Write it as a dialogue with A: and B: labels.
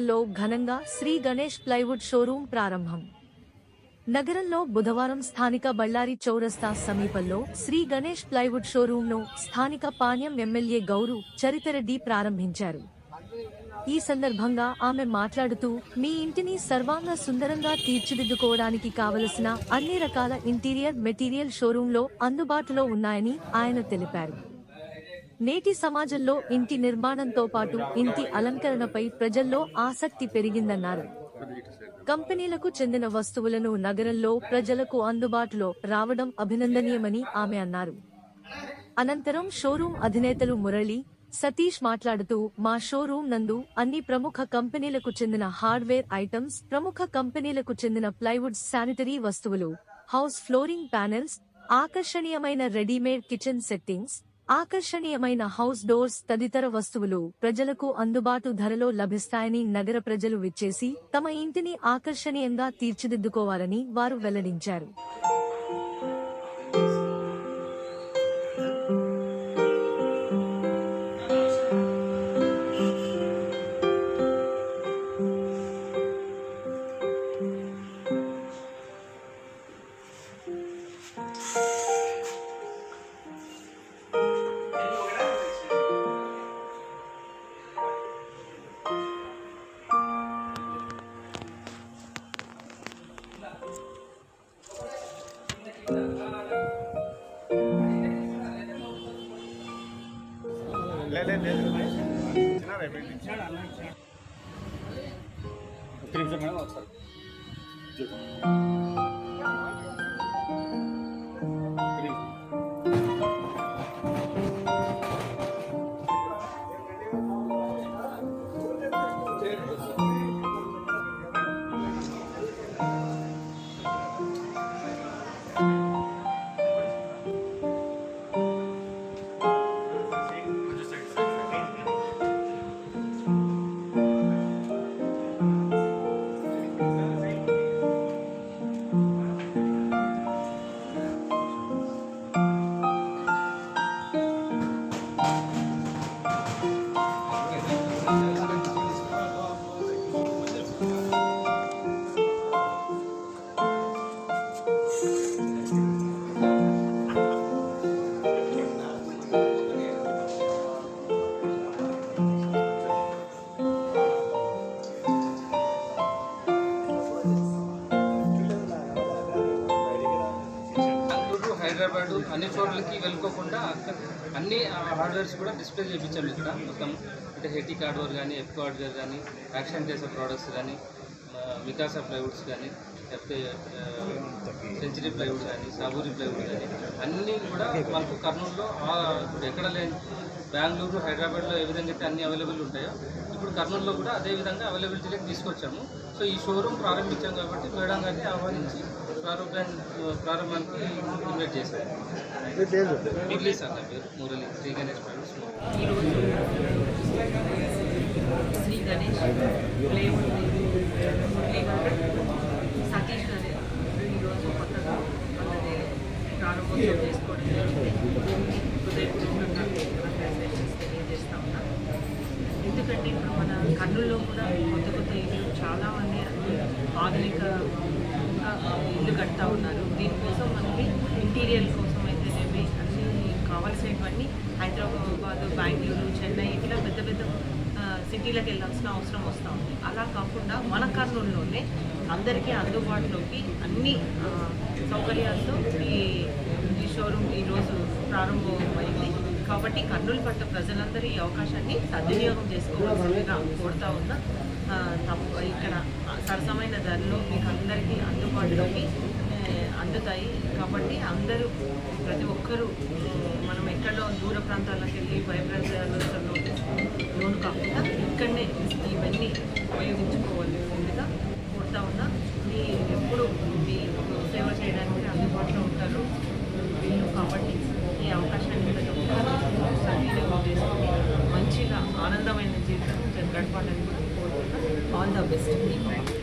A: లో ఘనంగా Shri Ganesh plywood showroom ప్రారంభం. నగరంలో బుధవారం స్థానిక బళ్ళారి చౌరస్తా సమీపంలో శ్రీ గణేష్ ప్లైవుడ్ షోరూం ను స్థానిక పాణ్యం ఎమ్మెల్యే గౌరు చరితరెడ్డి ప్రారంభించారు. ఈ సందర్భంగా ఆమె మాట్లాడుతూ మీ ఇంటిని సర్వాంగ సుందరంగా తీర్చిదిద్దుకోవడానికి కావలసిన అన్ని రకాల ఇంటీరియర్ మెటీరియల్ షోరూంలో అందుబాటులో ఉన్నాయని ఆయన తెలిపారు. నేటి సమాజంలో ఇంటి నిర్మాణంతో పాటు ఇంటి అలంకరణపై ప్రజల్లో ఆసక్తి పెరిగిందన్నారు. కంపెనీలకు చెందిన వస్తువులను నగరంలో ప్రజలకు అందుబాటులో రావడం అభినందనీయమని ఆమె అన్నారు. అనంతరం షోరూం అధినేతలు మురళి సతీష్ మాట్లాడుతూ మా షోరూం నందు అన్ని ప్రముఖ కంపెనీలకు చెందిన హార్డ్వేర్ ఐటమ్స్ ప్రముఖ కంపెనీలకు చెందిన ప్లైవుడ్ శానిటరీ వస్తువులు హౌస్ ఫ్లోరింగ్ ప్యానెల్స్ ఆకర్షణీయమైన రెడీమేడ్ కిచెన్ సెట్టింగ్స్ ఆకర్షణీయమైన హౌస్ డోర్స్ తదితర వస్తువులు ప్రజలకు అందుబాటు ధరలో లభిస్తాయని నగర ప్రజలు విచ్చేసి తమ ఇంటిని ఆకర్షణీయంగా తీర్చిదిద్దుకోవాలని వారు వెల్లడించారు.
B: ఒక్క నిమిషం మేడం ఒకసారి
C: హైదరాబాద్ అన్ని చోట్లకి వెళ్ళుకోకుండా అన్ని హార్డ్వేర్స్ కూడా డిస్ప్లే చేయించాము ఇక్కడ మొత్తం. అంటే హెటీ హార్డ్వేర్ కానీ ఎఫ్ హార్డ్వేర్ కానీ యాక్షన్ చేసే ప్రోడక్ట్స్ కానీ వికాస ప్లైవుడ్స్ కానీ లేకపోతే సెంచరీ ప్లైవుడ్ కానీ సాబూరి ప్లైవుడ్ కానీ అన్నీ కూడా మనకు కర్నూలులో ఇప్పుడు ఎక్కడ లేని బెంగళూరు హైదరాబాద్లో ఏ విధంగా అయితే అన్ని అవైలబుల్ ఉంటాయో ఇప్పుడు కర్నూలులో కూడా అదే విధంగా అవైలబిలిటీలోకి తీసుకొచ్చాము. సో ఈ షోరూమ్ ప్రారంభించాం కాబట్టి మేడం గారిని ఆహ్వానించి ప్రారంభ ప్రారంభానికి ఇన్వైట్ చేశారు. మురళీ సార్ నా పేరు మురళి శ్రీ గణేష్ ప్రైవేట్స్
D: ఈరోజు శ్రీ గణేష్ ప్లేవుడ్ సతీష్ గారు ఈరోజు కొత్తగా అలాగే ప్రారంభోత్సవం చేసుకోవడం జరిగింది. హృదయపూర్వకంగా కంగ్రాచులేషన్స్ తెలియజేస్తా ఉన్నా. ఎందుకంటే ఇప్పుడు మన కర్నూలులో కూడా కొత్త చాలా మంది ఆధునిక ఇల్లు కడతా ఉన్నారు. దీనికోసం మనకి ఇంటీరియర్ కోసం అయితేనేమి అన్ని కావాల్సినవన్నీ హైదరాబాద్ బెంగళూరు చెన్నై ఇట్లా పెద్ద పెద్ద సిటీలకు వెళ్ళాల్సిన అవసరం వస్తూ ఉంది. అలా కాకుండా మన కర్నూలులోనే అందరికీ అందుబాటులోకి అన్ని సౌకర్యాలతో ఈ షోరూమ్ ఈరోజు ప్రారంభమైంది. కాబట్టి కర్నూలు పట్ల ప్రజలందరూ ఈ అవకాశాన్ని సద్వినియోగం చేసుకోవాల్సిందిగా కోరుతా ఉన్నా. ఆ, ఇక్కడ సరసమైన ధరలో మీకు అందరికీ అందుబాటులోకి అందుతాయి. కాబట్టి అందరూ ప్రతి ఒక్కరూ మనం ఎక్కడో దూర ప్రాంతాలకు వెళ్ళి భయప్రదేశాలలో లోను కాకుండా ఇక్కడనే ఇవన్నీ ఉపయోగించుకోవాలి. all the best to me.